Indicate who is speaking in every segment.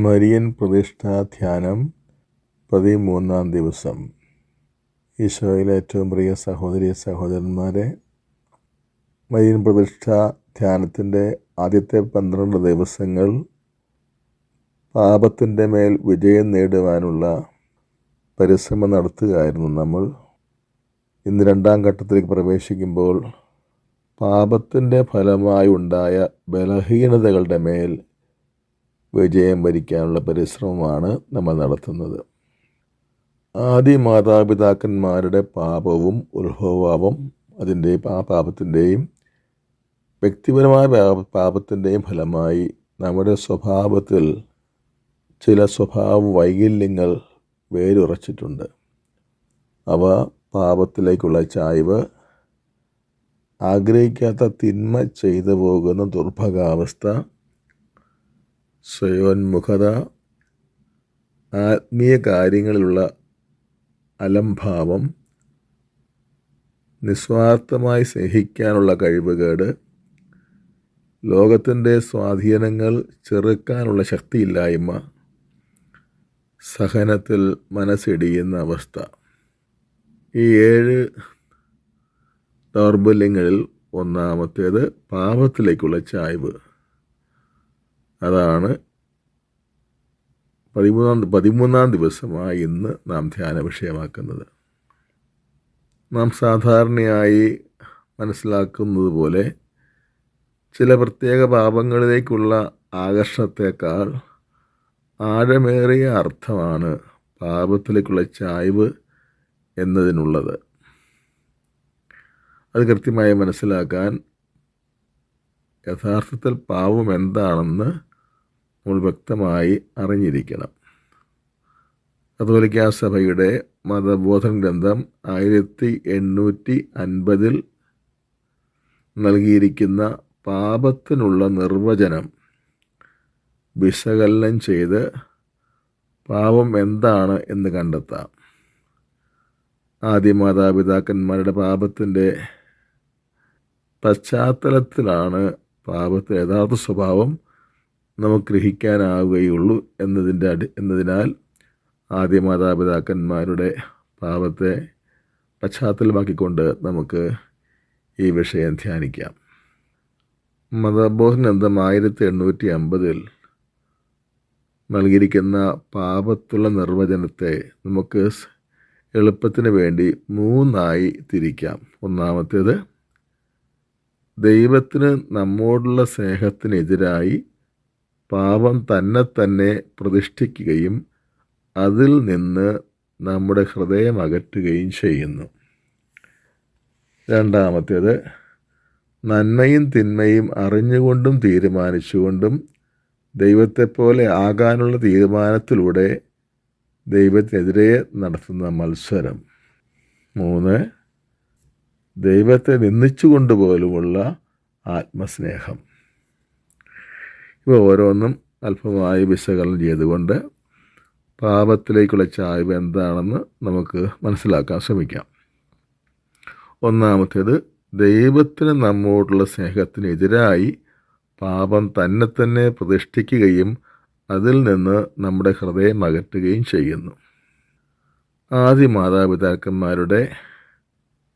Speaker 1: Marian പ്രതിഷ്ഠാ ധ്യാനം പതിമൂന്നാം ദിവസം. ഈശോയിലെ ഏറ്റവും പ്രിയ സഹോദരി സഹോദരന്മാരെ മരിയൻ പ്രതിഷ്ഠാ ധ്യാനത്തിന്റെ ആദ്യത്തെ പന്ത്രണ്ട് ദിവസങ്ങൾ പാപത്തിന്റെ മേൽ വിജയം നേടുവാനുള്ള പരിശ്രമം നടത്തുകയായിരുന്നു നമ്മൾ. ഇന്ന് രണ്ടാം ഘട്ടത്തിലേക്ക് പ്രവേശിക്കുമ്പോൾ പാപത്തിന്റെ ഫലമായി ഉണ്ടായ ബലഹീനതകളുടെ മേൽ വിജയം വരിക്കാനുള്ള പരിശ്രമമാണ് നമ്മൾ നടത്തുന്നത്. ആദ്യ മാതാപിതാക്കന്മാരുടെ പാപവും ഉത്ഭവഭാവം അതിന്റെ ആ പാപത്തിന്റെയും വ്യക്തിപരമായ പാപ പാപത്തിന്റെയും ഫലമായി നമ്മുടെ സ്വഭാവത്തിൽ ചില സ്വഭാവ വൈകല്യങ്ങൾ വേരുറച്ചിട്ടുണ്ട്. അവ പാപത്തിലേക്കുള്ള ചായ്വ് ആഗ്രഹിക്കാത്ത തിന്മ ചെയ്തു പോകുന്ന ദുർഭകാവസ്ഥ സ്വയോന്മുഖത ആത്മീയ കാര്യങ്ങളിലുള്ള അലംഭാവം നിസ്വാർത്ഥമായി സ്നേഹിക്കാനുള്ള കഴിവുകേട് ലോകത്തിന്റെ സ്വാധീനങ്ങൾ ചെറുക്കാനുള്ള ശക്തിയില്ലായ്മ സഹനത്തിൽ മനസ്സിടിയുന്ന അവസ്ഥ. ഈ ഏഴ് ദൗർബല്യങ്ങളിൽ ഒന്നാമത്തേത് പാപത്തിലേക്കുള്ള ചായ്വ്. അതാണ് പതിമൂന്നാം പതിമൂന്നാം ദിവസമായി ഇന്ന് നാം ധ്യാന വിഷയമാക്കുന്നത്. നാം സാധാരണയായി മനസ്സിലാക്കുന്നത് പോലെ ചില പ്രത്യേക പാപങ്ങളിലേക്കുള്ള ആകർഷണത്തേക്കാൾ ആഴമേറിയ അർത്ഥമാണ് പാപത്തിലേക്കുള്ള ചായ്വ് എന്നതിനുള്ളത്. അത് കൃത്യമായി മനസ്സിലാക്കാൻ യഥാർത്ഥത്തിൽ പാപം എന്താണെന്ന് നമ്മൾ വ്യക്തമായി അറിഞ്ഞിരിക്കണം. കത്തോലിക്ക സഭയുടെ മതബോധൻ ഗ്രന്ഥം ആയിരത്തി എണ്ണൂറ്റി അൻപതിൽ നൽകിയിരിക്കുന്ന പാപത്തിനുള്ള നിർവചനം വിശകലനം ചെയ്ത് പാപം എന്താണ് എന്ന് കണ്ടെത്താം. ആദ്യ മാതാപിതാക്കന്മാരുടെ പാപത്തിന്റെ പശ്ചാത്തലത്തിലാണ് പാപത്തെ യഥാർത്ഥ സ്വഭാവം നമുക്ക് ഗ്രഹിക്കാനാവുകയുള്ളൂ എന്നതിന്റെ അടി എന്നതിനാൽ ആദ്യ മാതാപിതാക്കന്മാരുടെ പാപത്തെ പശ്ചാത്തലമാക്കിക്കൊണ്ട് നമുക്ക് ഈ വിഷയം ധ്യാനിക്കാം. മതബോധനന്ദം ആയിരത്തി എണ്ണൂറ്റി അമ്പതിൽ നൽകിയിരിക്കുന്ന പാപത്തുള്ള നിർവചനത്തെ നമുക്ക് എളുപ്പത്തിന് വേണ്ടി മൂന്നായി തിരിക്കാം. ഒന്നാമത്തേത് ദൈവത്തിന് നമ്മോടുള്ള സ്നേഹത്തിനെതിരായി പാപം തന്നെ തന്നെ പ്രതിഷ്ഠിക്കുകയും അതിൽ നിന്ന് നമ്മുടെ ഹൃദയം അകറ്റുകയും ചെയ്യുന്നു. രണ്ടാമത്തേത് നന്മയും തിന്മയും അറിഞ്ഞുകൊണ്ടും തീരുമാനിച്ചുകൊണ്ടും ദൈവത്തെപ്പോലെ ആകാനുള്ള തീരുമാനത്തിലൂടെ ദൈവത്തിനെതിരെ നടത്തുന്ന മത്സരം. മൂന്ന് ദൈവത്തെ പോലുമുള്ള ആത്മസ്നേഹം. ഇവ ഓരോന്നും അല്പമായി വിശകലനം ചെയ്തുകൊണ്ട് പാപത്തിലേക്കുള്ള ചായ്വ് എന്താണെന്ന് നമുക്ക് മനസ്സിലാക്കാൻ ശ്രമിക്കാം. ഒന്നാമത്തേത് ദൈവത്തിന് നമ്മോടുള്ള സ്നേഹത്തിനെതിരായി പാപം തന്നെ തന്നെ പ്രതിഷ്ഠിക്കുകയും അതിൽ നിന്ന് നമ്മുടെ ഹൃദയം അകറ്റുകയും ചെയ്യുന്നു. ആദ്യ മാതാപിതാക്കന്മാരുടെ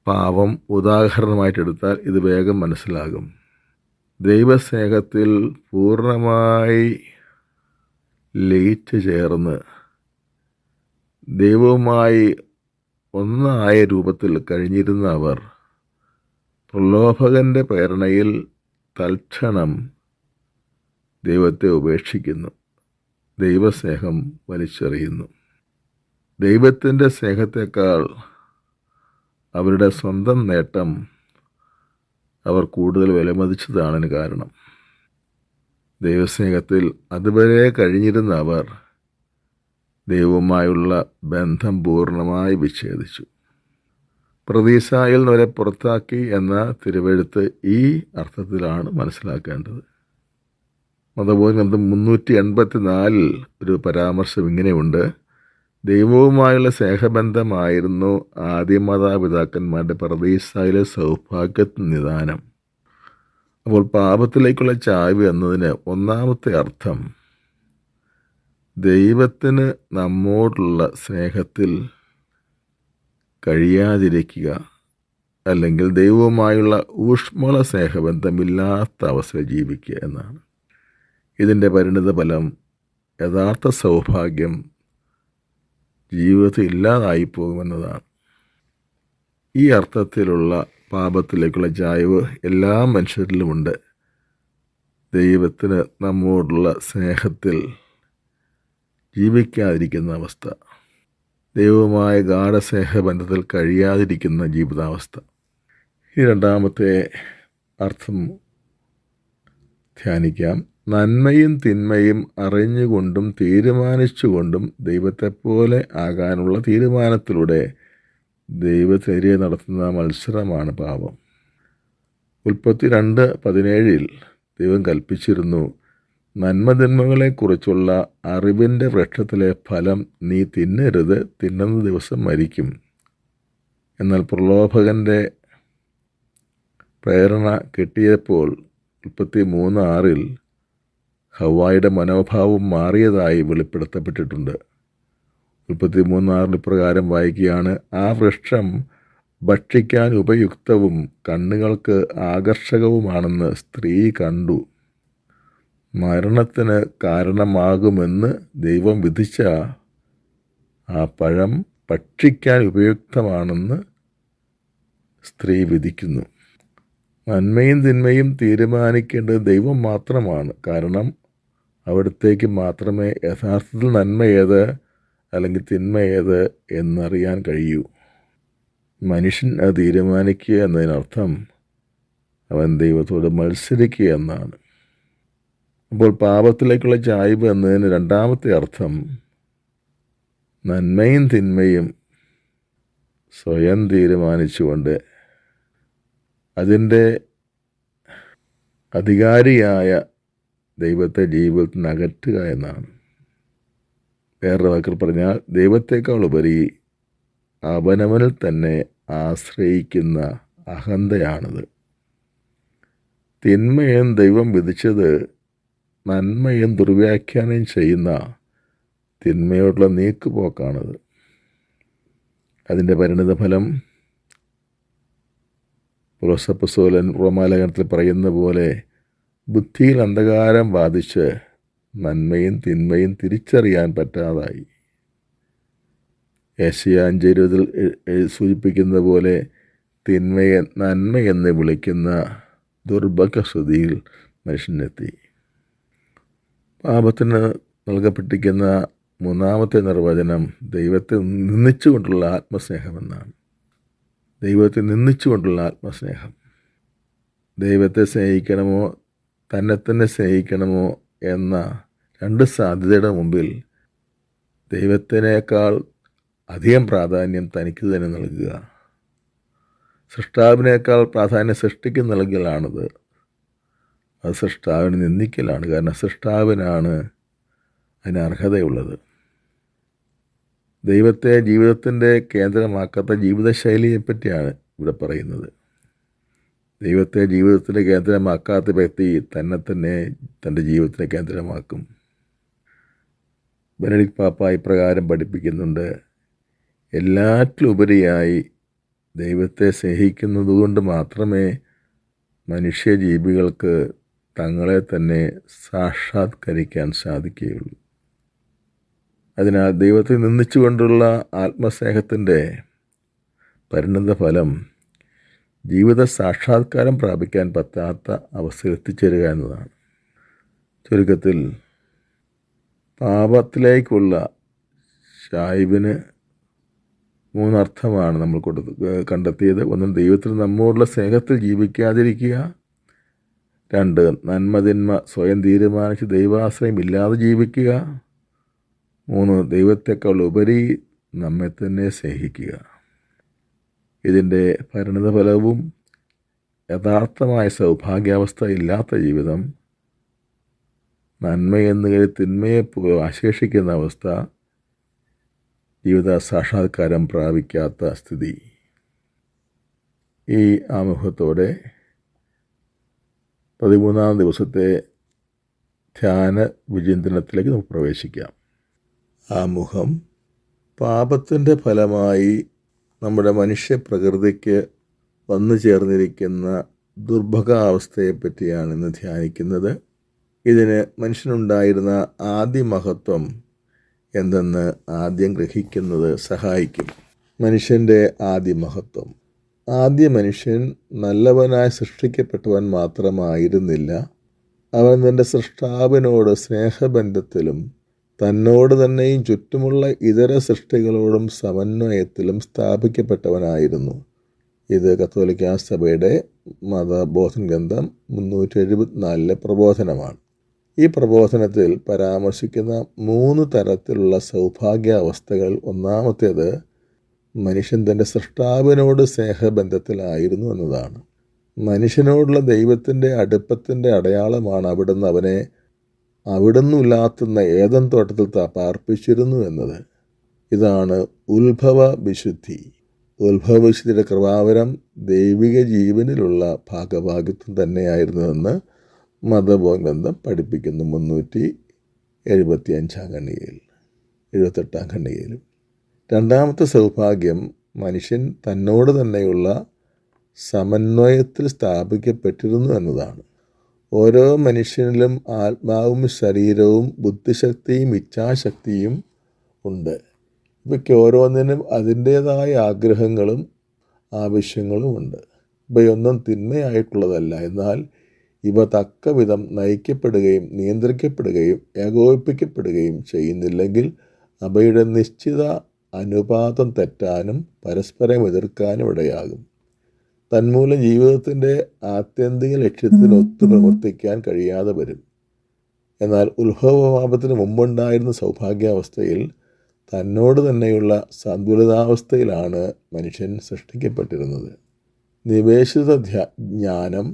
Speaker 1: പാപം ഉദാഹരണമായിട്ടെടുത്താൽ ഇത് വേഗം മനസ്സിലാകും. ദൈവസ്നേഹത്തിൽ പൂർണമായി ലയിച്ചു ചേർന്ന് ദൈവവുമായി ഒന്നായ രൂപത്തിൽ കഴിഞ്ഞിരുന്ന അവർ പ്രലോഭകന്റെ പ്രേരണയിൽ തൽക്ഷണം ദൈവത്തെ ഉപേക്ഷിക്കുന്നു. ദൈവസ്നേഹം വലിച്ചെറിയുന്നു. ദൈവത്തിന്റെ സ്നേഹത്തെക്കാൾ അവരുടെ സ്വന്തം നേട്ടം അവർ കൂടുതൽ വിലമതിച്ചതാണ് കാരണം. ദൈവസ്നേഹത്തിൽ അതുവരെ കഴിഞ്ഞിരുന്ന അവർ ദൈവവുമായുള്ള ബന്ധം പൂർണമായി വിച്ഛേദിച്ചു. പ്രതീസായിൽ വരെ പുറത്താക്കി എന്ന തിരുവെഴുത്ത് ഈ അർത്ഥത്തിലാണ് മനസ്സിലാക്കേണ്ടത്. മതബോധം മുന്നൂറ്റി എൺപത്തി നാലിൽ ഒരു പരാമർശം ഇങ്ങനെയുണ്ട്. ദൈവവുമായുള്ള സ്നേഹബന്ധമായിരുന്നു ആദ്യ മാതാപിതാക്കന്മാരുടെ പ്രതീസായിലെ സൗഭാഗ്യത്തിന് നിദാനം അപ്പോൾ പാപത്തിലേക്കുള്ള ചായ്വ് എന്നതിന് ഒന്നാമത്തെ അർത്ഥം ദൈവത്തിന് നമ്മോടുള്ള സ്നേഹത്തിൽ കഴിയാതിരിക്കുക അല്ലെങ്കിൽ ദൈവവുമായുള്ള ഊഷ്മള സ്നേഹബന്ധമില്ലാത്ത അവസ്ഥ ജീവിക്കുക എന്നാണ്. ഇതിന്റെ പരിണിത ഫലം യഥാർത്ഥ സൗഭാഗ്യം ജീവിതത്തിൽ ഇല്ലാതായി പോകുമെന്നതാണ് ഈ അർത്ഥത്തിലുള്ള പാപത്തിലേക്കുള്ള ജായവ് എല്ലാ മനുഷ്യരിലുമുണ്ട്. ദൈവത്തിന് നമ്മോടുള്ള സ്നേഹത്തിൽ ജീവിക്കാതിരിക്കുന്ന അവസ്ഥ ദൈവവുമായ ഗാഠസ്നേഹബന്ധത്തിൽ കഴിയാതിരിക്കുന്ന ജീവിതാവസ്ഥ. ഈ രണ്ടാമത്തെ അർത്ഥം ധ്യാനിക്കാം. നന്മയും തിന്മയും അറിഞ്ഞുകൊണ്ടും തീരുമാനിച്ചുകൊണ്ടും ദൈവത്തെപ്പോലെ ആകാനുള്ള തീരുമാനത്തിലൂടെ ദൈവചര്യ നടത്തുന്ന മത്സരമാണ് പാപം. ഉൽപ്പത്തി രണ്ട് പതിനേഴിൽ ദൈവം കൽപ്പിച്ചിരുന്നു നന്മതിന്മകളെക്കുറിച്ചുള്ള അറിവിന്റെ വൃക്ഷത്തിലെ ഫലം നീ തിന്നരുത് തിന്നുന്ന ദിവസം മരിക്കും എന്നാൽ പ്രലോഭകന്റെ പ്രേരണ കിട്ടിയപ്പോൾ മുപ്പത്തി മൂന്ന് ആറിൽ ഹവായുടെ മനോഭാവം മാറിയതായി വെളിപ്പെടുത്തപ്പെട്ടിട്ടുണ്ട്. മുപ്പത്തി മൂന്നാറിന് പ്രകാരം വായിക്കുകയാണ് ആ വൃക്ഷം ഭക്ഷിക്കാൻ ഉപയുക്തവും കണ്ണുകൾക്ക് ആകർഷകവുമാണെന്ന് സ്ത്രീ കണ്ടു. മരണത്തിന് കാരണമാകുമെന്ന് ദൈവം വിധിച്ച ആ പഴം ഭക്ഷിക്കാൻ ഉപയുക്തമാണെന്ന് സ്ത്രീ വിധിക്കുന്നു. നന്മയും തിന്മയും തീരുമാനിക്കേണ്ടത് ദൈവം മാത്രമാണ്. കാരണം അവിടത്തേക്ക് മാത്രമേ യഥാർത്ഥത്തിൽ നന്മ ഏത് അല്ലെങ്കിൽ തിന്മ ഏത് എന്നറിയാൻ കഴിയൂ. മനുഷ്യൻ അത് തീരുമാനിക്കുക എന്നതിനർത്ഥം അവൻ ദൈവത്തോട് മത്സരിക്കുക എന്നാണ്. അപ്പോൾ പാപത്തിലേക്കുള്ള ചായ്വ് എന്നതിന് രണ്ടാമത്തെ അർത്ഥം നന്മയും തിന്മയും സ്വയം തീരുമാനിച്ചുകൊണ്ട് അതിന്റെ അധികാരിയായ ദൈവത്തെ ജീവിതത്തിൽ നിന്ന് അകറ്റുക എന്നാണ്. വേറൊരു വാക്കിൽ പറഞ്ഞാൽ ദൈവത്തേക്കാൾ ഉപരി അവനവനിൽ തന്നെ ആശ്രയിക്കുന്ന അഹന്തയാണിത്. തിന്മയും ദൈവം വിധിച്ചത് നന്മയും ദുർവ്യാഖ്യാനം ചെയ്യുന്ന തിന്മയോടുള്ള നീക്കുപോക്കാണത്. അതിന്റെ പരിണിതഫലം സോലൻ റോമാലേഖനത്തിൽ പറയുന്ന പോലെ ബുദ്ധിയിൽ അന്ധകാരം ബാധിച്ച് നന്മയും തിന്മയും തിരിച്ചറിയാൻ പറ്റാതായി. ഏഷ്യാഞ്ചരുതിൽ സൂചിപ്പിക്കുന്ന പോലെ തിന്മയെ നന്മയെന്ന് വിളിക്കുന്ന ദുർഭഗസ്ഥിതിയിൽ മനുഷ്യനെത്തി. പാപത്തിന് നൽകപ്പെട്ടിരിക്കുന്ന മൂന്നാമത്തെ നിർവചനം ദൈവത്തെ നിന്ദിച്ചുകൊണ്ടുള്ള ആത്മസ്നേഹമെന്നാണ്. ദൈവത്തെ നിന്ദിച്ചുകൊണ്ടുള്ള ആത്മസ്നേഹം. ദൈവത്തെ സ്നേഹിക്കണമോ തന്നെ തന്നെ സ്നേഹിക്കണമോ എന്ന രണ്ട് സാധ്യതയുടെ മുമ്പിൽ ദൈവത്തിനേക്കാൾ അധികം പ്രാധാന്യം തനിക്ക് തന്നെ നൽകുക. സൃഷ്ടാവിനേക്കാൾ പ്രാധാന്യം സൃഷ്ടിക്ക് നൽകലാണത് അത് സൃഷ്ടാവിന് നിന്ദിക്കലാണ്. കാരണം സൃഷ്ടാവിനാണ് അതിന് അർഹതയുള്ളത്. ദൈവത്തെ ജീവിതത്തിന്റെ കേന്ദ്രമാക്കാത്ത ജീവിതശൈലിയെപ്പറ്റിയാണ് ഇവിടെ പറയുന്നത്. ദൈവത്തെ ജീവിതത്തിന്റെ കേന്ദ്രമാക്കാത്ത വ്യക്തി തന്നെ തന്നെ തന്റെ ജീവിതത്തിന്റെ കേന്ദ്രമാക്കും. ബെനഡിക് പാപ്പ ഇപ്രകാരം പഠിപ്പിക്കുന്നുണ്ട് എല്ലാറ്റിലുപരിയായി ദൈവത്തെ സ്നേഹിക്കുന്നതുകൊണ്ട് മാത്രമേ മനുഷ്യജീവികൾക്ക് തങ്ങളെ തന്നെ സാക്ഷാത്കരിക്കാൻ സാധിക്കുകയുള്ളൂ. അതിനാൽ ദൈവത്തെ നിന്ദിച്ചുകൊണ്ടുള്ള ആത്മസ്നേഹത്തിന്റെ പരിണത ഫലം ജീവിത സാക്ഷാത്കാരം പ്രാപിക്കാൻ പറ്റാത്ത അവസ്ഥ എത്തിച്ചേരുക എന്നതാണ്. ചുരുക്കത്തിൽ പാപത്തിലേക്കുള്ള ഷായിബിന് മൂന്നർത്ഥമാണ് നമ്മൾ കൊടുത്ത് കണ്ടെത്തിയത്. ഒന്ന് ദൈവത്തിൽ നമ്മോടുള്ള സ്നേഹത്തിൽ ജീവിക്കാതിരിക്കുക. രണ്ട് നന്മതിന്മ സ്വയം തീരുമാനിച്ച് ദൈവാശ്രയം ഇല്ലാതെ ജീവിക്കുക. മൂന്ന് ദൈവത്തെക്കാൾ ഉപരി നമ്മെ തന്നെ സ്നേഹിക്കുക. ഇതിന്റെ പരിണിതഫലവും യഥാർത്ഥമായ സൗഭാഗ്യാവസ്ഥ ഇല്ലാത്ത ജീവിതം നന്മയെന്ന് കരുതി തിന്മയെ ആശേഷിക്കുന്ന അവസ്ഥ ജീവിത സാക്ഷാത്കാരം പ്രാപിക്കാത്ത സ്ഥിതി. ഈ ആമുഖത്തോടെ പതിമൂന്നാം ദിവസത്തെ ധ്യാന വിചിന്തനത്തിലേക്ക് നമുക്ക് പ്രവേശിക്കാം. ആമുഖം പാപത്തിന്റെ ഫലമായി നമ്മുടെ മനുഷ്യ പ്രകൃതിക്ക് വന്നു ചേർന്നിരിക്കുന്ന ദുർഭകാവസ്ഥയെപ്പറ്റിയാണ് ഇന്ന് ധ്യാനിക്കുന്നത്. ഇതിന് മനുഷ്യനുണ്ടായിരുന്ന ആദ്യ മഹത്വം എന്തെന്ന് ആദ്യം ഗ്രഹിക്കുന്നത് സഹായിക്കും. മനുഷ്യന്റെ ആദ്യ മഹത്വം. ആദ്യ മനുഷ്യൻ നല്ലവനായി സൃഷ്ടിക്കപ്പെട്ടവൻ മാത്രമായിരുന്നില്ല. അവൻ തന്റെ സൃഷ്ടാവിനോട് സ്നേഹബന്ധത്തിലും തന്നോട് തന്നെയും ചുറ്റുമുള്ള ഇതര സൃഷ്ടികളോടും സമന്വയത്തിലും സ്ഥാപിക്കപ്പെട്ടവനായിരുന്നു. ഇത് കത്തോലിക്ക സഭയുടെ മതബോധൻ ഗ്രന്ഥം മുന്നൂറ്റി എഴുപത്തിനാലിലെ പ്രബോധനമാണ്. ഈ പ്രബോധനത്തിൽ പരാമർശിക്കുന്ന മൂന്ന് തരത്തിലുള്ള സൗഭാഗ്യാവസ്ഥകൾ. ഒന്നാമത്തേത് മനുഷ്യൻ തന്റെ സൃഷ്ടാവിനോട് സ്നേഹബന്ധത്തിലായിരുന്നു എന്നതാണ്. മനുഷ്യനോടുള്ള ദൈവത്തിന്റെ അടുപ്പത്തിന്റെ അടയാളമാണ് അവിടുന്ന് അവനെ അവിടുന്ന് ഇല്ലാത്തുന്ന ഏതൻ തോട്ടത്തിൽ പാർപ്പിച്ചിരുന്നു എന്നത്. ഇതാണ് ഉത്ഭവ വിശുദ്ധി. ഉത്ഭവ വിശുദ്ധിയുടെ കൃപാവരം ദൈവിക ജീവനിലുള്ള ഭാഗഭാഗിത്വം തന്നെയായിരുന്നുവെന്ന് മതബോധം പഠിപ്പിക്കുന്നു മുന്നൂറ്റി എഴുപത്തി അഞ്ചാം ഖണ്ഡികയിൽ എഴുപത്തെട്ടാം ഖണ്ഡികയിലും. രണ്ടാമത്തെ സൗഭാഗ്യം മനുഷ്യൻ തന്നോട് തന്നെയുള്ള സമന്വയത്തിൽ സ്ഥാപിക്കപ്പെട്ടിരുന്നു എന്നതാണ്. ഓരോ മനുഷ്യനിലും ആത്മാവും ശരീരവും ബുദ്ധിശക്തിയും ഇച്ഛാശക്തിയും ഉണ്ട്. ഇവയ്ക്ക് ഓരോന്നിനും അതിന്റേതായ ആഗ്രഹങ്ങളും ആവശ്യങ്ങളും ഉണ്ട്. ഇവയൊന്നും തിന്മയായിട്ടുള്ളതല്ല. എന്നാൽ ഇവ തക്ക വിധം നയിക്കപ്പെടുകയും നിയന്ത്രിക്കപ്പെടുകയും ഏകോപിപ്പിക്കപ്പെടുകയും ചെയ്യുന്നില്ലെങ്കിൽ അവയുടെ നിശ്ചിത അനുപാതം തെറ്റാനും പരസ്പരം എതിർക്കാനും ഇടയാകും. തന്മൂലം ജീവിതത്തിന്റെ ആത്യന്തിക ലക്ഷ്യത്തിനൊത്ത് പ്രവർത്തിക്കാൻ കഴിയാതെ വരും. എന്നാൽ ഉത്ഭവപാപത്തിന് മുമ്പുണ്ടായിരുന്ന സൗഭാഗ്യാവസ്ഥയിൽ തന്നോട് തന്നെയുള്ള സന്തുലിതാവസ്ഥയിലാണ് മനുഷ്യൻ സൃഷ്ടിക്കപ്പെട്ടിരുന്നത്. നിവേശിത ജ്ഞാനം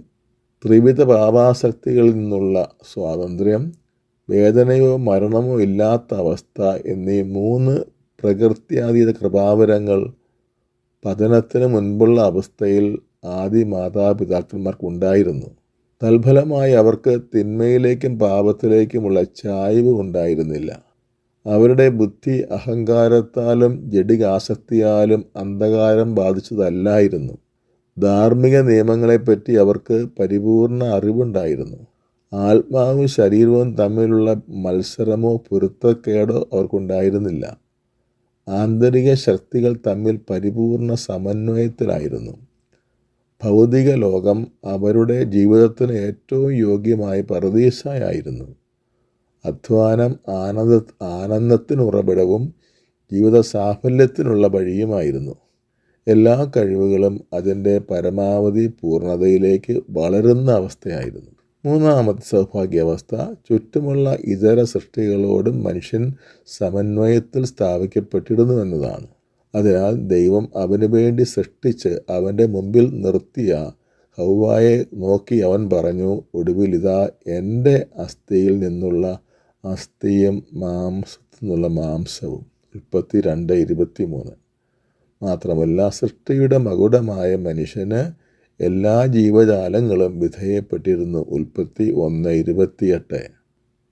Speaker 1: ത്രിവിധ പാപാസക്തികളിൽ നിന്നുള്ള സ്വാതന്ത്ര്യം വേദനയോ മരണമോ ഇല്ലാത്ത അവസ്ഥ എന്നീ മൂന്ന് പ്രകൃത്യാതീത കൃപാവരങ്ങൾ പതനത്തിന് മുൻപുള്ള അവസ്ഥയിൽ ആദി മാതാപിതാക്കന്മാർക്കുണ്ടായിരുന്നു. തൽഫലമായി അവർക്ക് തിന്മയിലേക്കും പാപത്തിലേക്കുമുള്ള ചായ്വ് ഉണ്ടായിരുന്നില്ല. അവരുടെ ബുദ്ധി അഹങ്കാരത്താലും ജഡികാസക്തിയാലും അന്ധകാരം ബാധിച്ചതല്ലായിരുന്നു. ധാർമ്മിക നിയമങ്ങളെപ്പറ്റി അവർക്ക് പരിപൂർണ അറിവുണ്ടായിരുന്നു. ആത്മാവും ശരീരവും തമ്മിലുള്ള മത്സരമോ പൊരുത്തക്കേടോ അവർക്കുണ്ടായിരുന്നില്ല. ആന്തരിക ശക്തികൾ തമ്മിൽ പരിപൂർണ സമന്വയത്തിലായിരുന്നു. ഭൗതിക ലോകം അവരുടെ ജീവിതത്തിന് ഏറ്റവും യോഗ്യമായ പരദീസായിരുന്നു അധ്വാനം ആനന്ദ ആനന്ദത്തിനുറവിടവും ജീവിത സാഫല്യത്തിനുള്ള വഴിയുമായിരുന്നു. എല്ലാ കഴിവുകളും അതിന്റെ പരമാവധി പൂർണതയിലേക്ക് വളരുന്ന അവസ്ഥയായിരുന്നു. മൂന്നാമത്തെ സൗഭാഗ്യാവസ്ഥ ചുറ്റുമുള്ള ഇതര സൃഷ്ടികളോടും മനുഷ്യൻ സമന്വയത്തിൽ സ്ഥാപിക്കപ്പെട്ടിരുന്നു എന്നതാണ്. അതിനാൽ ദൈവം അവന് വേണ്ടി സൃഷ്ടിച്ച് അവന്റെ മുമ്പിൽ നിർത്തിയ ഹൗവായെ നോക്കി അവൻ പറഞ്ഞു ഒടുവിൽ ഇതാ എന്റെ അസ്ഥിയിൽ നിന്നുള്ള അസ്ഥിയും മാംസത്തിൽ നിന്നുള്ള മാംസവും. മുപ്പത്തി രണ്ട് ഇരുപത്തി മൂന്ന് മാത്രമല്ല സൃഷ്ടിയുടെ മകുടമായ മനുഷ്യന് എല്ലാ ജീവജാലങ്ങളും വിധേയപ്പെട്ടിരുന്നു ഉൽപ്പത്തി ഒന്ന് ഇരുപത്തിയെട്ട്.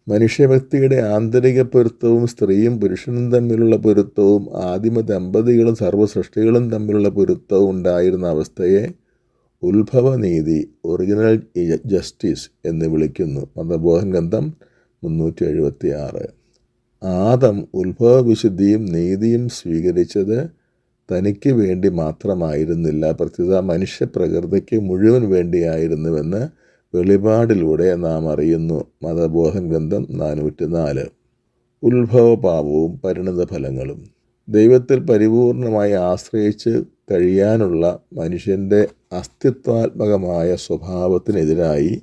Speaker 1: മനുഷ്യവ്യക്തിയുടെ ആന്തരിക പൊരുത്തവും സ്ത്രീയും പുരുഷനും തമ്മിലുള്ള പൊരുത്തവും ആദിമ ദമ്പതികളും സർവസൃഷ്ടികളും തമ്മിലുള്ള പൊരുത്തവും ഉണ്ടായിരുന്ന അവസ്ഥയെ ഉത്ഭവനീതി ഒറിജിനൽ ജസ്റ്റിസ് എന്ന് വിളിക്കുന്നു. മതബോധൻ ഗ്രന്ഥം മുന്നൂറ്റി എഴുപത്തി ആറ് ആദം ഉത്ഭവവിശുദ്ധിയും നീതിയും സ്വീകരിച്ചത് തനിക്ക് വേണ്ടി മാത്രമായിരുന്നില്ല. പ്രത്യുത മനുഷ്യപ്രകൃതിക്ക് മുഴുവൻ വേണ്ടിയായിരുന്നുവെന്ന് വെളിപാടിലൂടെ നാം അറിയുന്നു. മതബോധൻ ഗ്രന്ഥം നാനൂറ്റി നാല് ഉത്ഭവപാപവും പരിണത ഫലങ്ങളും ദൈവത്തിൽ പരിപൂർണമായി ആശ്രയിച്ച് കഴിയാനുള്ള മനുഷ്യന്റെ അസ്തിത്വാത്മകമായ സ്വഭാവത്തിനെതിരായി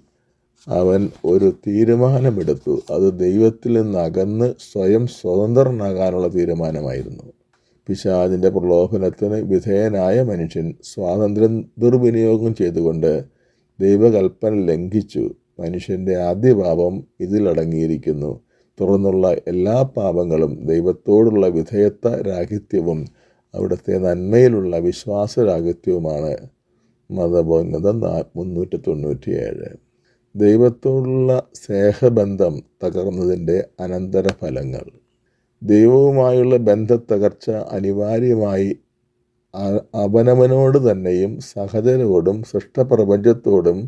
Speaker 1: അവൻ ഒരു തീരുമാനമെടുത്തു. അത് ദൈവത്തിൽ നിന്ന് അകന്ന് സ്വയം സ്വതന്ത്രനാകാനുള്ള തീരുമാനമായിരുന്നു. പിശാദിന്റെ പ്രലോഭനത്തിന് വിധേയനായ മനുഷ്യൻ സ്വാതന്ത്ര്യം ദുർവിനിയോഗം ചെയ്തുകൊണ്ട് ദൈവകൽപ്പന ലംഘിച്ചു. മനുഷ്യന്റെ ആദ്യ പാപം ഇതിലടങ്ങിയിരിക്കുന്നു. തുടർന്നുള്ള എല്ലാ പാപങ്ങളും ദൈവത്തോടുള്ള വിധേയത്വ രാഹിത്യവും അവിടുത്തെ നന്മയിലുള്ള വിശ്വാസരാഹിത്യവുമാണ് മതബോന്നത മുന്നൂറ്റി തൊണ്ണൂറ്റിയേഴ് ദൈവത്തോടുള്ള സ്നേഹബന്ധം തകർന്നതിന്റെ അനന്തരഫലങ്ങൾ. ദൈവവുമായുള്ള ബന്ധത്തകർച്ച അനിവാര്യമായി അവനവനോട് തന്നെയും സഹജരോടും സൃഷ്ടപ്രപഞ്ചത്തോടും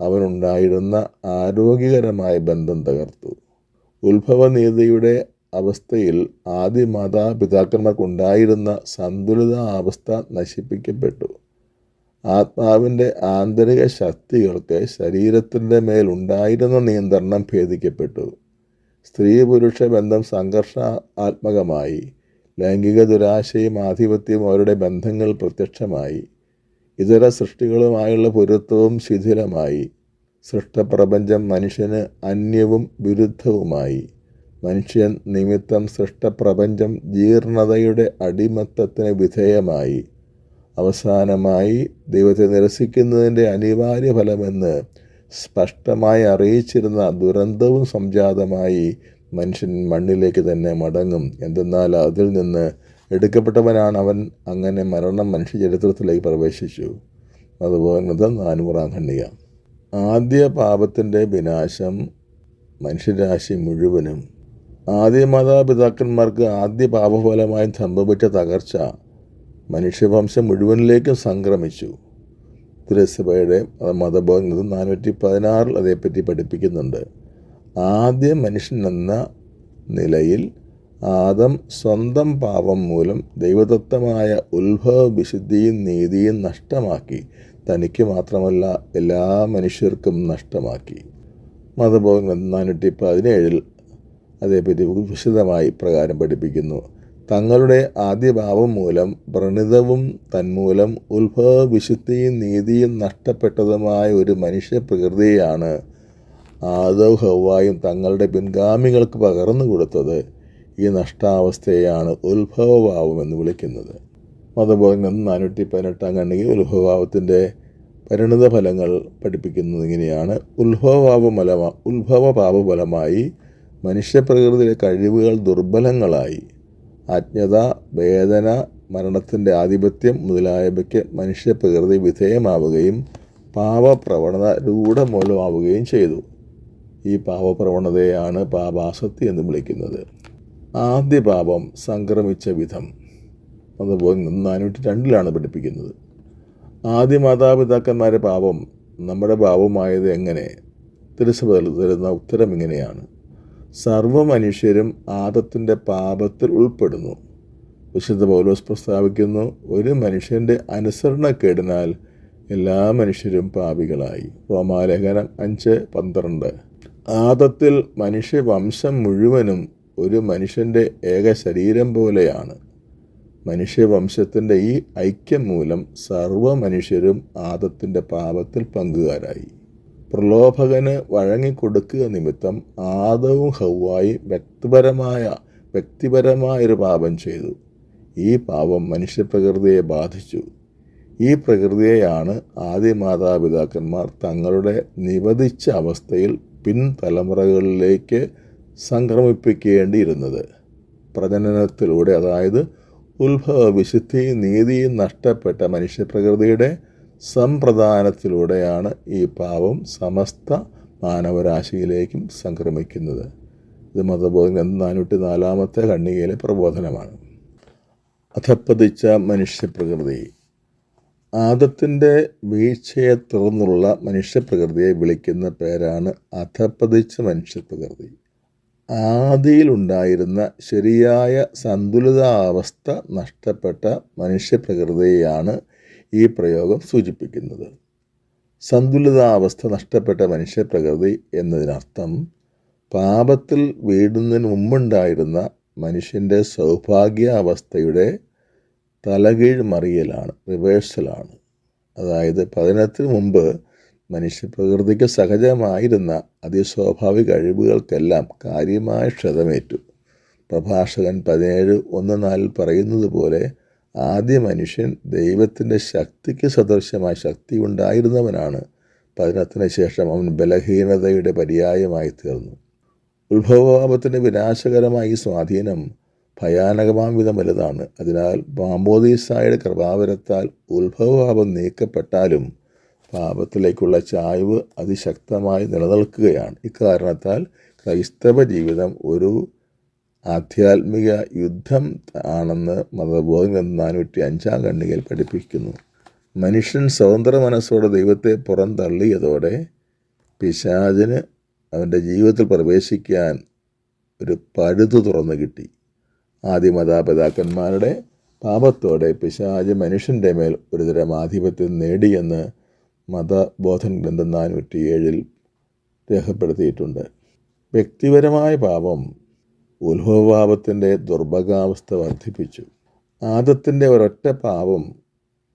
Speaker 1: അവനുണ്ടായിരുന്ന ആരോഗ്യകരമായ ബന്ധം തകർത്തു. ഉത്ഭവനീതിയുടെ അവസ്ഥയിൽ ആദ്യ മാതാപിതാക്കന്മാർക്കുണ്ടായിരുന്ന സന്തുലിത അവസ്ഥ നശിപ്പിക്കപ്പെട്ടു. ആത്മാവിന്റെ ആന്തരിക ശക്തികൾക്ക് ശരീരത്തിന്റെ മേലുണ്ടായിരുന്ന നിയന്ത്രണം ഭേദിക്കപ്പെട്ടു. സ്ത്രീ പുരുഷ ബന്ധം സംഘർഷ ആത്മകമായി ലൈംഗിക ദുരാശയും ആധിപത്യവും അവരുടെ ബന്ധങ്ങൾ പ്രത്യക്ഷമായി. ഇതര സൃഷ്ടികളുമായുള്ള പൊരുത്തവും ശിഥിലമായി. സൃഷ്ടപ്രപഞ്ചം മനുഷ്യന് അന്യവും വിരുദ്ധവുമായി. മനുഷ്യൻ നിമിത്തം സൃഷ്ടപ്രപഞ്ചം ജീർണതയുടെ അടിമത്തത്തിന് വിധേയമായി. അവസാനമായി ദൈവത്തെ നിരസിക്കുന്നതിന്റെ അനിവാര്യ ഫലമെന്ന് സ്പഷ്ടമായി അറിയിച്ചിരുന്ന ദുരന്തവും സംജാതമായി മനുഷ്യൻ മണ്ണിലേക്ക് തന്നെ മടങ്ങും. എന്തെന്നാൽ അതിൽ നിന്ന് എടുക്കപ്പെട്ടവനാണ് അവൻ. അങ്ങനെ മരണം മനുഷ്യ ചരിത്രത്തിലേക്ക് പ്രവേശിച്ചു. അതുപോലെ നാനൂറാം ഖണ്ഡിക. ആദ്യ പാപത്തിന്റെ വിനാശം മനുഷ്യരാശി മുഴുവനും. ആദ്യ മാതാപിതാക്കന്മാർക്ക് ആദ്യ പാപഫലമായി സംഭവിച്ച തകർച്ച മനുഷ്യവംശം മുഴുവനിലേക്കും സംക്രമിച്ചു. തിരസഭയുടെ മതബോധം നാനൂറ്റി പതിനാറിൽ അതേപ്പറ്റി പഠിപ്പിക്കുന്നുണ്ട്. ആദ്യ മനുഷ്യൻ എന്ന നിലയിൽ ആദം സ്വന്തം പാപം മൂലം ദൈവദത്തമായ ഉത്ഭവ വിശുദ്ധിയും നീതിയും നഷ്ടമാക്കി. തനിക്ക് മാത്രമല്ല എല്ലാ മനുഷ്യർക്കും നഷ്ടമാക്കി. മതബോധം നാനൂറ്റി പതിനേഴിൽ അതേപ്പറ്റി വിശദമായി പ്രകാരം പഠിപ്പിക്കുന്നു. തങ്ങളുടെ ആദ്യഭാവം മൂലം വ്രണിതവും തന്മൂലം ഉത്ഭവ വിശുദ്ധിയും നീതിയും നഷ്ടപ്പെട്ടതുമായ ഒരു മനുഷ്യ പ്രകൃതിയാണ് ആദവ് ഹൗവായും തങ്ങളുടെ പിൻഗാമികൾക്ക് പകർന്നു കൊടുത്തത്. ഈ നഷ്ടാവസ്ഥയാണ് ഉത്ഭവഭാവം എന്ന് വിളിക്കുന്നത്. മതബോധനം നാനൂറ്റി പതിനെട്ടാം ഖണ്ഡിക ഉത്ഭവഭാവത്തിന്റെ പരിണിത ഫലങ്ങൾ പഠിപ്പിക്കുന്നത് ഇങ്ങനെയാണ്. ഉത്ഭവഭാവ ഫലമായി ഉത്ഭവഭാവ ഫലമായി മനുഷ്യപ്രകൃതിയിലെ കഴിവുകൾ ദുർബലങ്ങളായി അജ്ഞത വേദന മരണത്തിന്റെ ആധിപത്യം മുതലായവയ്ക്ക് മനുഷ്യപ്രകൃതി വിധേയമാവുകയും പാപപ്രവണത രൂഢമൂലമാവുകയും ചെയ്തു. ഈ പാപപ്രവണതയാണ് പാപാസക്തി എന്ന് വിളിക്കുന്നത്. ആദ്യ പാപം സംക്രമിച്ച വിധം. അതുപോലെ നാനൂറ്റി രണ്ടിലാണ് പഠിപ്പിക്കുന്നത്. ആദ്യ മാതാപിതാക്കന്മാരുടെ പാപം നമ്മുടെ പാപമായത് എങ്ങനെ? തിരുസഭ തരുന്ന ഉത്തരം ഇങ്ങനെയാണ്. സർവ മനുഷ്യരും ആദത്തിന്റെ പാപത്തിൽ ഉൾപ്പെടുന്നു. വിശുദ്ധ പൗലോസ് പ്രസ്താവിക്കുന്നു ഒരു മനുഷ്യന്റെ അനുസരണക്കേടിനാൽ എല്ലാ മനുഷ്യരും പാപികളായി. റോമാലേഖനം അഞ്ച് പന്ത്രണ്ട്. ആദത്തിൽ മനുഷ്യവംശം മുഴുവനും ഒരു മനുഷ്യന്റെ ഏക ശരീരം പോലെയാണ്. മനുഷ്യവംശത്തിന്റെ ഈ ഐക്യം മൂലം സർവ മനുഷ്യരും ആദത്തിന്റെ പാപത്തിൽ പങ്കുകാരായി. പ്രലോഭകന് വഴങ്ങിക്കൊടുക്കുക നിമിത്തം ആദവും ഹൗവായി വ്യക്തിപരമായ വ്യക്തിപരമായൊരു പാപം ചെയ്തു. ഈ പാപം മനുഷ്യപ്രകൃതിയെ ബാധിച്ചു. ഈ പ്രകൃതിയെയാണ് ആദ്യ മാതാപിതാക്കന്മാർ തങ്ങളുടെ നിവധിച്ച അവസ്ഥയിൽ പിൻതലമുറകളിലേക്ക് സംക്രമിപ്പിക്കേണ്ടിയിരുന്നത്. പ്രജനനത്തിലൂടെ അതായത് ഉത്ഭവ വിശുദ്ധിയും നീതിയും നഷ്ടപ്പെട്ട മനുഷ്യപ്രകൃതിയുടെ സമ്പ്രദാനത്തിലൂടെയാണ് ഈ പാപം സമസ്ത മാനവരാശിയിലേക്കും സംക്രമിക്കുന്നത്. ഇത് മതബോധം നാനൂറ്റി നാലാമത്തെ കണ്ണികയിലെ പ്രബോധനമാണ്. അധപ്പതിച്ച മനുഷ്യപ്രകൃതി. ആദത്തിന്റെ വീഴ്ചയെ തുടർന്നുള്ള മനുഷ്യപ്രകൃതിയെ വിളിക്കുന്ന പേരാണ് അധപ്പതിച്ച മനുഷ്യപ്രകൃതി. ആദിയിലുണ്ടായിരുന്ന ശരിയായ സന്തുലിതാവസ്ഥ നഷ്ടപ്പെട്ട മനുഷ്യപ്രകൃതിയെയാണ് ഈ പ്രയോഗം സൂചിപ്പിക്കുന്നത്. സന്തുലിതാവസ്ഥ നഷ്ടപ്പെട്ട മനുഷ്യപ്രകൃതി എന്നതിനർത്ഥം പാപത്തിൽ വീടുന്നതിന് മുമ്പുണ്ടായിരുന്ന മനുഷ്യന്റെ സൗഭാഗ്യാവസ്ഥയുടെ തലകീഴ് മറിയലാണ് റിവേഴ്സലാണ് അതായത് പതനത്തിന് മുമ്പ് മനുഷ്യപ്രകൃതിക്ക് സഹജമായിരുന്ന അതിസ്വാഭാവിക കഴിവുകൾക്കെല്ലാം കാര്യമായ ക്ഷതമേറ്റു. പ്രഭാഷകൻ പതിനേഴ് ഒന്ന് നാലിൽ പറയുന്നത് പോലെ ആദ്യ മനുഷ്യൻ ദൈവത്തിന്റെ ശക്തിക്ക് സദൃശമായ ശക്തി ഉണ്ടായിരുന്നവനാണ്. പതിനത്തിന് ശേഷം അവൻ ബലഹീനതയുടെ പര്യായമായി തീർന്നു. ഉത്ഭവപാപത്തിന്റെ വിനാശകരമായ ഈ സ്വാധീനം ഭയാനകമാം വിധം വലുതാണ്. അതിനാൽ മാമോദീസായുടെ കൃപാവരത്താൽ ഉത്ഭവപാപം നീക്കപ്പെട്ടാലും പാപത്തിലേക്കുള്ള ചായ്വ് അതിശക്തമായി നിലനിൽക്കുകയാണ്. ഇക്കാരണത്താൽ ക്രൈസ്തവ ജീവിതം ഒരു ആധ്യാത്മിക യുദ്ധം ആണെന്ന് മതബോധം നാനൂറ്റി അഞ്ചാം ഖണ്ഡികയിൽ പഠിപ്പിക്കുന്നു. മനുഷ്യൻ സ്വതന്ത്ര മനസ്സോടെ ദൈവത്തെ പുറന്തള്ളിയതോടെ പിശാചിന് അവന്റെ ജീവിതത്തിൽ പ്രവേശിക്കാൻ ഒരു പഴുതു തുറന്നു കിട്ടി. ആദ്യ മതാപിതാക്കന്മാരുടെ പാപത്തോടെ പിശാജ് മനുഷ്യന്റെ മേൽ ഒരുതരം ആധിപത്യം നേടിയെന്ന് മതബോധൻ ഗ്രന്ഥം നാനൂറ്റി ഏഴിൽ രേഖപ്പെടുത്തിയിട്ടുണ്ട്. വ്യക്തിപരമായ പാപം ഉത്ഭവപാപത്തിന്റെ ദുർഭകാവസ്ഥ വർദ്ധിപ്പിച്ചു. ആദത്തിന്റെ ഒരൊറ്റ പാപം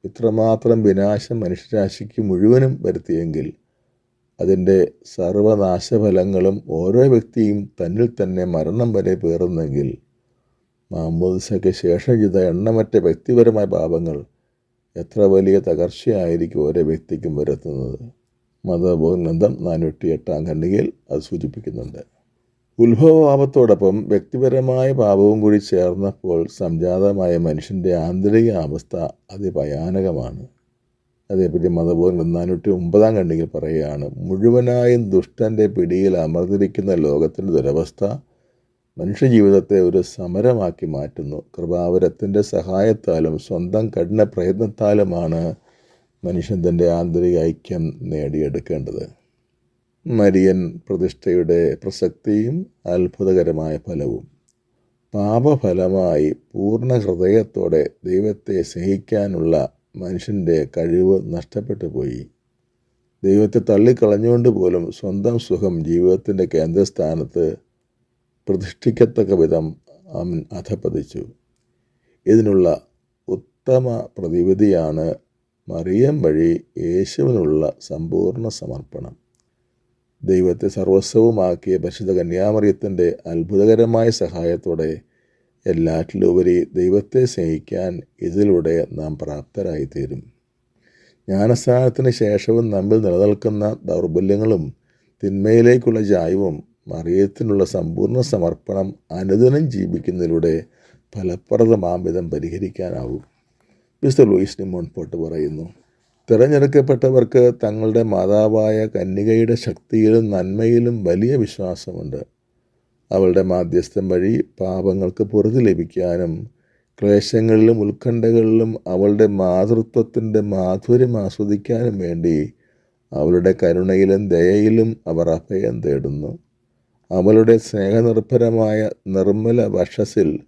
Speaker 1: ഇത്രമാത്രം വിനാശം മനുഷ്യരാശിക്ക് മുഴുവനും വരുത്തിയെങ്കിൽ അതിന്റെ സർവനാശഫലങ്ങളും ഓരോ വ്യക്തിയും തന്നിൽ തന്നെ മരണം വരെ പേറുന്നെങ്കിൽ മാമോദിസയ്ക്ക് ശേഷം ചെയ്ത എണ്ണമറ്റ വ്യക്തിപരമായ പാപങ്ങൾ എത്ര വലിയ തകർച്ചയായിരിക്കും ഓരോ വ്യക്തിക്കും വരുത്തുന്നത്. മതബോധനന്ദം നാനൂറ്റി എട്ടാം ഖണ്ഡികയിൽ അത് സൂചിപ്പിക്കുന്നുണ്ട്. ഉത്ഭവപാപത്തോടൊപ്പം വ്യക്തിപരമായ പാപവും കൂടി ചേർന്നപ്പോൾ സംജാതമായ മനുഷ്യന്റെ ആന്തരിക അവസ്ഥ അതിഭയാനകമാണ്. അതേപറ്റി മതബോധം നാനൂറ്റി ഒമ്പതാം ഖണ്ഡികയിൽ പറയുകയാണ് മുഴുവനായും ദുഷ്ടന്റെ പിടിയിൽ അമർന്നിരിക്കുന്ന ലോകത്തിന്റെ ദുരവസ്ഥ മനുഷ്യജീവിതത്തെ ഒരു സമരമാക്കി മാറ്റുന്നു. കൃപാവരത്തിന്റെ സഹായത്താലും സ്വന്തം കഠിന പ്രയത്നത്താലുമാണ് മനുഷ്യൻ തന്റെ ആന്തരിക ഐക്യം നേടിയെടുക്കേണ്ടത്. മരിയൻ പ്രതിഷ്ഠയുടെ പ്രസക്തിയും അത്ഭുതകരമായ ഫലവും. പാപഫലമായി പൂർണ ഹൃദയത്തോടെ ദൈവത്തെ സ്നേഹിക്കാനുള്ള മനുഷ്യന്റെ കഴിവ് നഷ്ടപ്പെട്ടു പോയി. ദൈവത്തെ തള്ളിക്കളഞ്ഞുകൊണ്ട് പോലും സ്വന്തം സുഖം ജീവിതത്തിന്റെ കേന്ദ്രസ്ഥാനത്ത് പ്രതിഷ്ഠിക്കത്തക്ക വിധം അവൻ അധപ്പതിച്ചു ഇതിനുള്ള ഉത്തമ പ്രതിവിധിയാണ് മറിയം വഴി യേശുവിനുള്ള സമ്പൂർണ സമർപ്പണം. ദൈവത്തെ സർവസ്വവുമാക്കിയ പരിശുദ്ധ കന്യാമറിയത്തിന്റെ അത്ഭുതകരമായ സഹായത്തോടെ എല്ലാറ്റിലുപരി ദൈവത്തെ സ്നേഹിക്കാൻ ഇതിലൂടെ നാം പ്രാപ്തരായിത്തീരും. ജ്ഞാനസ്ഥാനത്തിന് ശേഷവും നമ്മിൽ നിലനിൽക്കുന്ന ദൗർബല്യങ്ങളും തിന്മയിലേക്കുള്ള ചായവും മറിയത്തിനുള്ള സമ്പൂർണ സമർപ്പണം അനുദിനം ജീവിക്കുന്നതിലൂടെ ഫലപ്രദമാംവിധം പരിഹരിക്കാനാവും. മിസ്റ്റർ ലൂയിസ് നിമോൺപോട്ട് പറയുന്നു. തിരഞ്ഞെടുക്കപ്പെട്ടവർക്ക് തങ്ങളുടെ മാതാവായ കന്യകയുടെ ശക്തിയിലും നന്മയിലും വലിയ വിശ്വാസമുണ്ട്. അവളുടെ മാധ്യസ്ഥം വഴി പാപങ്ങൾക്ക് പൊറുതി ലഭിക്കാനും ക്ലേശങ്ങളിലും ഉത്കണ്ഠകളിലും അവളുടെ മാതൃത്വത്തിന്റെ മാധുര്യം ആസ്വദിക്കാനും വേണ്ടി അവളുടെ കരുണയിലും ദയയിലും അവർ അഭയം തേടുന്നു. അവളുടെ സ്നേഹനിർഭരമായ നിർമ്മല വഷസിൽ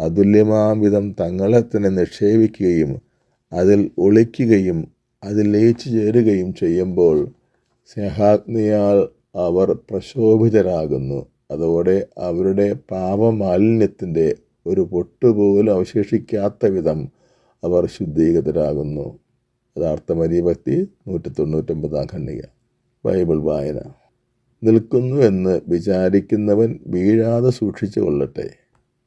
Speaker 1: അതുല്യമാം വിധം തങ്ങളെ തന്നെ നിക്ഷേപിക്കുകയും അതിൽ ഒളിക്കുകയും അതിൽ ലയിച്ചു ചേരുകയും ചെയ്യുമ്പോൾ സ്നേഹാഗ്നിയാൽ അവർ പ്രശോഭിതരാകുന്നു. അതോടെ അവരുടെ പാപമാലിന്യത്തിന്റെ ഒരു പൊട്ടുപോലും അവശേഷിക്കാത്ത വിധം അവർ ശുദ്ധീകൃതരാകുന്നു. യഥാർത്ഥ മരീഭക്തി നൂറ്റി തൊണ്ണൂറ്റൊമ്പതാം ഖണ്ഡിക. ബൈബിൾ വായന. നിൽക്കുന്നു എന്ന് വിചാരിക്കുന്നവൻ വീഴാതെ സൂക്ഷിച്ചു കൊള്ളട്ടെ.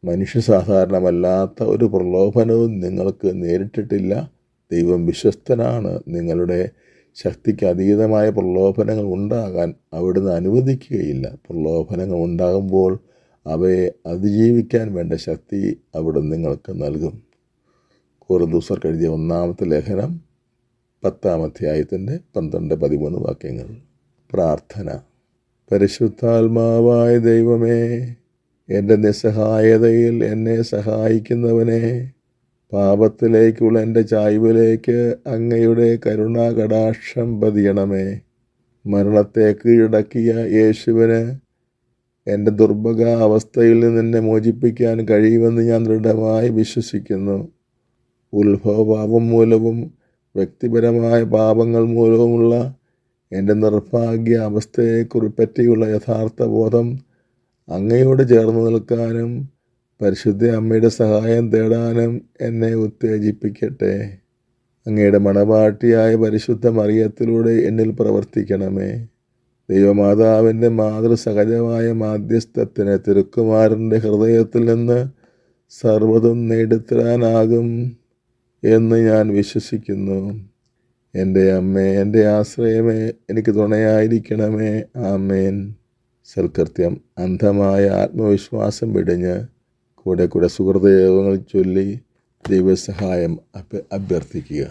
Speaker 1: മനുഷ്യ സാധാരണമല്ലാത്ത ഒരു പ്രലോഭനവും നിങ്ങൾക്ക് നേരിട്ടിട്ടില്ല. ദൈവം വിശ്വസ്തനാണ്. നിങ്ങളുടെ ശക്തിക്ക് അതീതമായ പ്രലോഭനങ്ങൾ ഉണ്ടാകാൻ അവിടുന്ന് അനുവദിക്കുകയില്ല. പ്രലോഭനങ്ങൾ ഉണ്ടാകുമ്പോൾ അവയെ അതിജീവിക്കാൻ വേണ്ട ശക്തി അവിടെ നിങ്ങൾക്ക് നൽകും. കുറുദൂസർ എഴുതിയ ഒന്നാമത്തെ ലേഖനം പത്താം അധ്യായത്തിന്റെ പന്ത്രണ്ട് പതിമൂന്ന് വാക്യങ്ങൾ. പ്രാർത്ഥന. പരിശുദ്ധാത്മാവായ ദൈവമേ എന്റെ നിസ്സഹായതയിൽ എന്നെ സഹായിക്കുന്നവനെ പാപത്തിലേക്കുള്ള എന്റെ ചായ്വിലേക്ക് അങ്ങയുടെ കരുണാകടാക്ഷം പതിയണമേ. മരണത്തെ കീഴടക്കിയ യേശുവിന് എന്റെ ദുർഭക അവസ്ഥയിൽ നിന്ന് എന്നെ മോചിപ്പിക്കാൻ കഴിയുമെന്ന് ഞാൻ ദൃഢമായി വിശ്വസിക്കുന്നു. ഉത്ഭവഭാവം മൂലവും വ്യക്തിപരമായ പാപങ്ങൾ മൂലവുമുള്ള എന്റെ നിർഭാഗ്യ അവസ്ഥയെക്കുറിപ്പറ്റിയുള്ള യഥാർത്ഥ ബോധം അങ്ങയോട് ചേർന്ന് നിൽക്കാനും പരിശുദ്ധ അമ്മയുടെ സഹായം തേടാനും എന്നെ ഉത്തേജിപ്പിക്കട്ടെ. അങ്ങയുടെ മണവാട്ടിയായ പരിശുദ്ധ മറിയത്തിലൂടെ എന്നിൽ പ്രവർത്തിക്കണമേ. ദൈവമാതാവിന്റെ മാതൃസഹജമായ മാധ്യസ്ഥത്തിന് തിരുക്കുമാരന്റെ ഹൃദയത്തിൽ നിന്ന് സർവതും നേടിത്തരാനാകും എന്ന് ഞാൻ വിശ്വസിക്കുന്നു. എന്റെ അമ്മേ എന്റെ ആശ്രയമേ എനിക്ക് തുണയായിരിക്കണമേ. ആമേൻ. സൽകൃത്യം അന്ധമായ ആത്മവിശ്വാസം വെടിഞ്ഞ് കൂടെ കൂടെ സുഹൃദയോഗങ്ങൾ ചൊല്ലി ദൈവസഹായം അഭ്യർത്ഥിക്കുക.